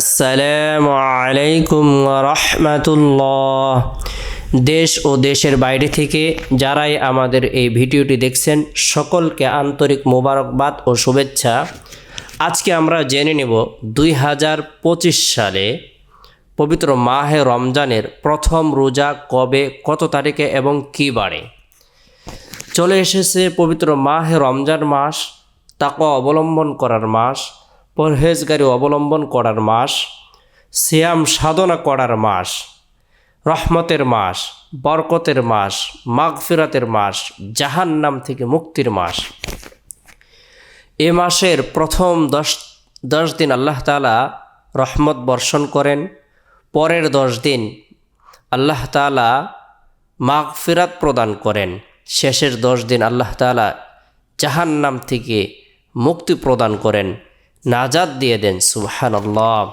আসসালামু আলাইকুম রহমাতুল্লাহ। দেশ ও দেশের বাইরে থেকে যারাই আমাদের এই ভিডিওটি দেখছেন, সকলকে আন্তরিক মোবারকবাদ ও শুভেচ্ছা। আজকে আমরা জেনে নেব দুই হাজার পঁচিশ সালে পবিত্র মাহে রমজানের প্রথম রোজা কবে, কত তারিখে এবং কী বারে চলে এসেছে পবিত্র মাহে রমজান মাস, তাকে অবলম্বন করার মাস। পরহেজগারি অবলম্বন করার মাস, সিয়াম সাধনা করার মাস, রহমতের মাস, বরকতের মাস, মাগফিরাতের মাস, জাহান্নাম থেকে মুক্তির মাস। এ মাসের প্রথম দশ দশ দিন আল্লাহ তালা রহমত বর্ষণ করেন। পরের দশ দিন আল্লাহ তালা মাগফিরাত প্রদান করেন। শেষের দশ দিন আল্লাহ তালা জাহান্নাম থেকে মুক্তি প্রদান করেন। নাজাদ দিয়ে দেন সুবহান আল্লাহ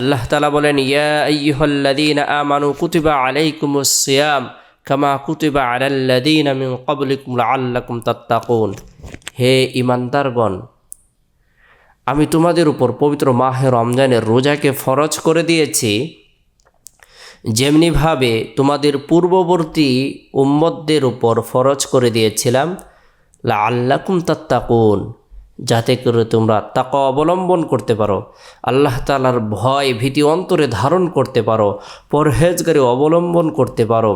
আল্লাহ তালা বলেন, ইয়া আইয়ুহাল্লাযীন আমানু কুতিবা আলাইকুমুস সিয়াম কামা কুতিবা আলাল্লাযীন মিন ক্বাবলিকুম লাআল্লাকুম তাত্তাকুন। হে ইমানদারগণ আমি তোমাদের উপর পবিত্র মাহে রমজানের রোজাকে ফরজ করে দিয়েছি। যেমনিভাবে তোমাদের পূর্ববর্তী উম্মতদের উপর ফরজ করে দিয়েছিলাম লা আল্লাকুম তাত্তাকুন। যাতে করে তোমরা তাকে অবলম্বন করতে পারো। আল্লাহ তালার ভয় ভীতি অন্তরে ধারণ করতে পারো, পরহেজগারি অবলম্বন করতে পারো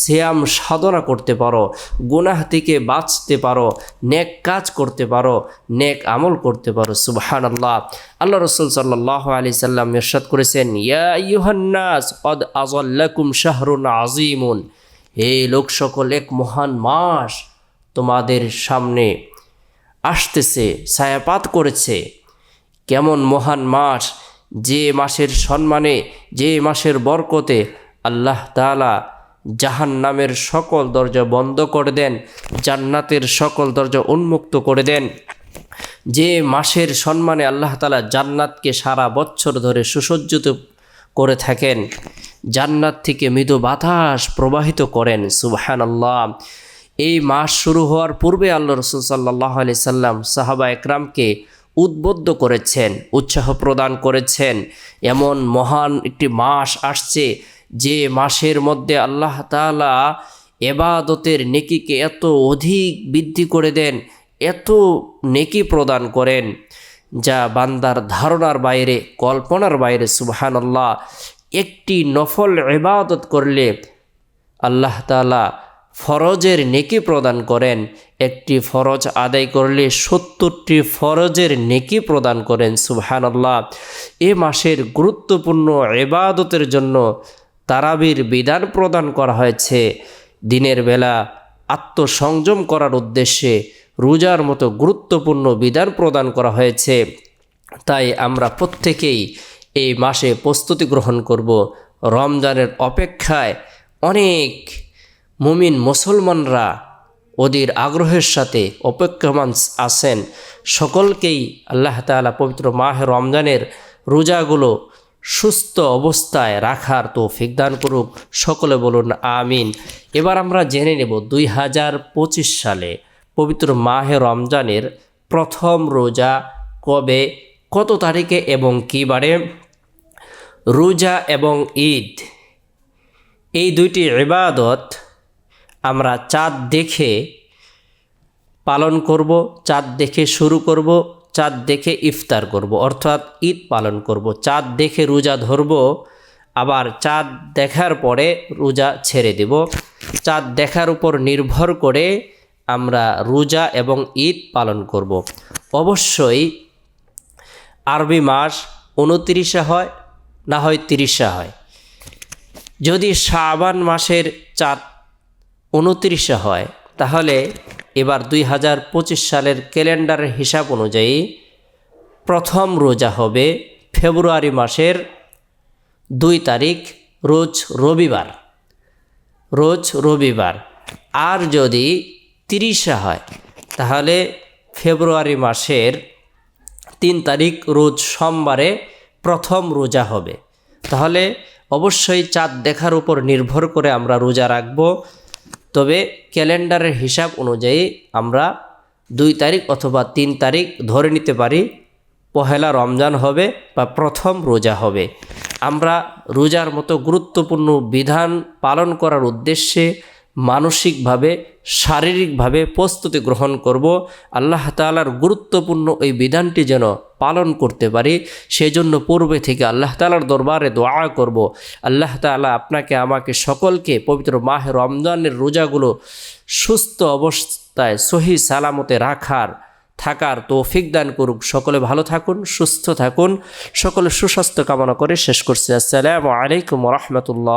শ্যাম সাধনা করতে পারো, গুনাহ থেকে বাঁচতে পারো, নেক কাজ করতে পারো, নেক আমল করতে পারো। সুবহান আল্লাহ আল্লাহ রসুল সাল্লাহ আলি সাল্লাম ইরশাদ করেছেন, ইয়া ইউহান্নাস কদ আজল্লাকুম শাহরুন আজিমুন হে লোক সকল এক মহান মাস তোমাদের সামনে আসতেছে, ছায়াপাত করেছে। কেমন মহান মাস যে মাসের সম্মানে, যে মাসের বরকতে আল্লাহ তালা জাহান নামের সকল দরজা বন্ধ করে দেন, জান্নাতের সকল দরজা উন্মুক্ত করে দেন। যে মাসের সম্মানে আল্লাহ তালা জান্নাতকে সারা বছর ধরে সুসজ্জিত করে থাকেন, জান্নাত থেকে মৃদু বাতাস প্রবাহিত করেন সুবহান আল্লাহ এই মাস শুরু হওয়ার পূর্বে আল্লাহ রসুল সাল্লাহ আলি সাল্লাম সাহাবা একরামকে উদ্বুদ্ধ করেছেন, উৎসাহ প্রদান করেছেন। এমন মহান একটি মাস আসছে যে মাসের মধ্যে আল্লাহ তালা এবাদতের নেকিকে এত অধিক বৃদ্ধি করে দেন, এত নেকি প্রদান করেন, যা বান্দার ধারণার বাইরে, কল্পনার বাইরে, সুবহানাল্লাহ, একটি নফল এবাদত করলে আল্লাহ তালা ফরজের নেকি প্রদান করেন। একটি ফরজ আদায় করলে সত্তরটি ফরজের নেকি প্রদান করেন, সুবহানাল্লাহ। এ মাসের গুরুত্বপূর্ণ এবাদতের জন্য তারাবির বিধান প্রদান করা হয়েছে। দিনের বেলা আত্মসংযম করার উদ্দেশ্যে রোজার মতো গুরুত্বপূর্ণ বিধান প্রদান করা হয়েছে। তাই আমরা প্রত্যেকেই এই মাসে প্রস্তুতি গ্রহণ করব। রমজানের অপেক্ষায় অনেক মুমিন মুসলমানরা ওদের আগ্রহের সাথে অপেক্ষমান আছেন। সকলকেই আল্লাহ তালা পবিত্র মাহ রমজানের রোজাগুলো সুস্থ অবস্থায় রাখার তৌফিক দান করুক। সকলে বলুন, আমিন। এবার আমরা জেনে নেব দুই হাজার পঁচিশ সালে পবিত্র মাহে রমজানের প্রথম রোজা কবে, কত তারিখে এবং কী বারে? রোজা এবং ঈদ। এই দুইটি ইবাদত আমরা চাঁদ দেখে পালন করব, চাঁদ দেখে শুরু করব, চাঁদ দেখে ইফতার করব, অর্থাৎ ঈদ পালন করব। চাঁদ দেখে রোজা ধরব, আবার চাঁদ দেখার পরে রোজা ছেড়ে দেব। চাঁদ দেখার উপর নির্ভর করে আমরা রোজা এবং ঈদ পালন করব। অবশ্যই আরবি মাস উনতিরিশে হয়, না হয় তিরিশে হয়। যদি শাবান মাসের চাঁদ উনত্রিশে হয়। তাহলে এবার দুই হাজার পঁচিশ সালের ক্যালেন্ডারের হিসাব অনুযায়ী প্রথম রোজা হবে ফেব্রুয়ারি মাসের দুই তারিখ, রোজ রবিবার। রোজ রবিবার। আর যদি তিরিশে হয়, তাহলে ফেব্রুয়ারি মাসের তিন তারিখ, রোজ সোমবারে প্রথম রোজা হবে। তাহলে অবশ্যই চাঁদ দেখার উপর নির্ভর করে আমরা রোজা রাখব। তবে ক্যালেন্ডারের হিসাব অনুযায়ী আমরা দুই তারিখ অথবা তিন তারিখ ধরে নিতে পারি। পহেলা রমজান হবে বা প্রথম রোজা হবে। আমরা রোজার মতো গুরুত্বপূর্ণ বিধান পালন করার উদ্দেশ্যে মানসিকভাবে, শারীরিকভাবে প্রস্তুতি গ্রহণ করব। আল্লাহ তালার গুরুত্বপূর্ণ এই বিধানটি যেন পালন করতে পারি, সেজন্য পূর্বে থেকে আল্লাহ তালার দরবারে দোয়া করব। আল্লাহ তালা আপনাকে, আমাকে সকলকে পবিত্র মাহে রমজানের রোজাগুলো সুস্থ অবস্থায় সহি সালামতে রাখার, থাকার তৌফিক দান করুক। সকলে ভালো থাকুন, সুস্থ থাকুন। সকলে সুস্বাস্থ্য কামনা করে শেষ করছি। আসসালামু আলাইকুম রহমতুল্লাহ।